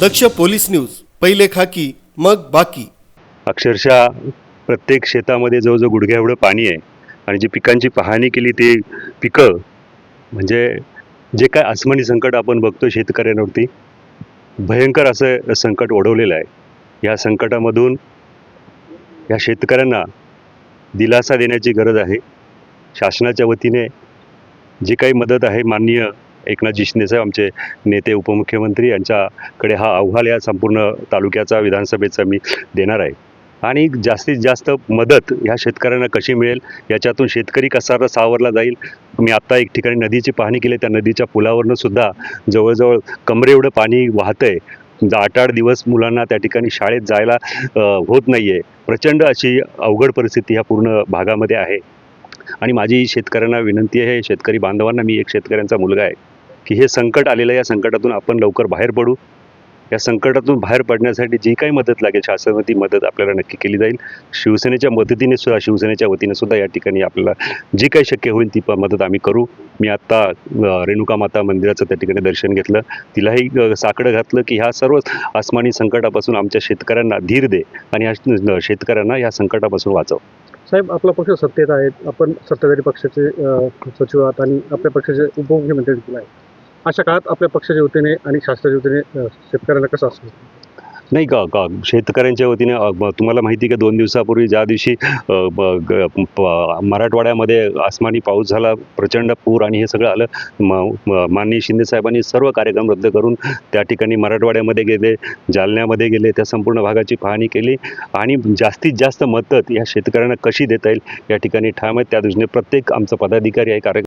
दक्ष police news पहिले खाकी मग बाकी. अक्षरशः प्रत्येक शेतामध्ये जवळजवळ गुडघ्या एवढं पाणी आहे आणि जी पिकांची पाहणी केली ते पिकं म्हणजे जे काय आसमानी संकट आपण बघतो शेतकऱ्यांवरती भयंकर असं संकट ओढवलेलं आहे. या संकटामधून या शेतकऱ्यांना दिलासा देण्याची गरज आहे. शासनाच्या वतीने जी काही मदत आहे माननीय एकनाथ शिंदेसाहेब आमचे नेते उपमुख्यमंत्री यांच्याकडे हा अहवाल या संपूर्ण तालुक्याचा विधानसभेचा मी देणार आहे. आणि जास्तीत जास्त मदत ह्या शेतकऱ्यांना कशी मिळेल? याच्यातून शेतकरी कसा सावरला जाईल? मी आत्ता एक ठिकाणी नदीची पाहणी केली त्या नदीच्या पुलावरनं सुद्धा जवळजवळ कमरे एवढं पाणी वाहतंय. आठ आठ दिवस मुलांना त्या ठिकाणी शाळेत जायला होत नाही आहे प्रचंड अशी अवघड परिस्थिती ह्या पूर्ण भागामध्ये आहे. आणि माझी शेतकऱ्यांना विनंती आहे शेतकरी बांधवांना मी एक शेतकऱ्यांचा मुलगा आहे. की हे संकट आलेलं या संकटातून आपण लवकर बाहेर पडू. या संकटातून बाहेर पडण्यासाठी जी काही मदत लागेल शासनाने ती मदत आपल्याला नक्की केली जाईल. शिवसेनेच्या मदतीने सुद्धा शिवसेनेच्या वतीने सुद्धा या ठिकाणी आपल्याला जी काही शक्य होईल ती प- मदत आम्ही करू. मी आत्ता रेणुका माता मंदिराचं त्या ठिकाणी दर्शन घेतलं. तिलाही साकडं घातलं की ह्या सर्व आसमानी संकटापासून आमच्या शेतकऱ्यांना धीर दे आणि ह्या शेतकऱ्यांना या संकटापासून वाचव. साहेब आपला पक्ष सत्तेत आहे. आपण सत्ताधारी पक्षाचे सचिव आहात आणि आपल्या पक्षाचे उपमुख्यमंत्री देखील आहेत. अशा काळात आपल्या पक्षाच्या वतीने आणि शासनाच्या वतीने शेतकऱ्यांना कसं असतं? नाही का का शेतकऱ्यांच्या वतीने तुम्हाला माहिती का दोन दिवसापूर्वी ज्या दिवशी प- मराठवाड्यामध्ये आसमानी पाऊस झाला प्रचंड पूर आणि हे सगळं आलं माननीय शिंदे साहेबांनी सर्व कार्यक्रम रद्द करून त्या ठिकाणी मराठवाड्यामध्ये गेले जालन्यामध्ये गेले त्या संपूर्ण भागाची पाहणी केली आणि जास्तीत जास्त मदत या शेतकऱ्यांना कशी देता येईल या ठिकाणी ठाम आहेत त्या दृष्टीने प्रत्येक आमचा पदाधिकारी आहे कार्यक्रम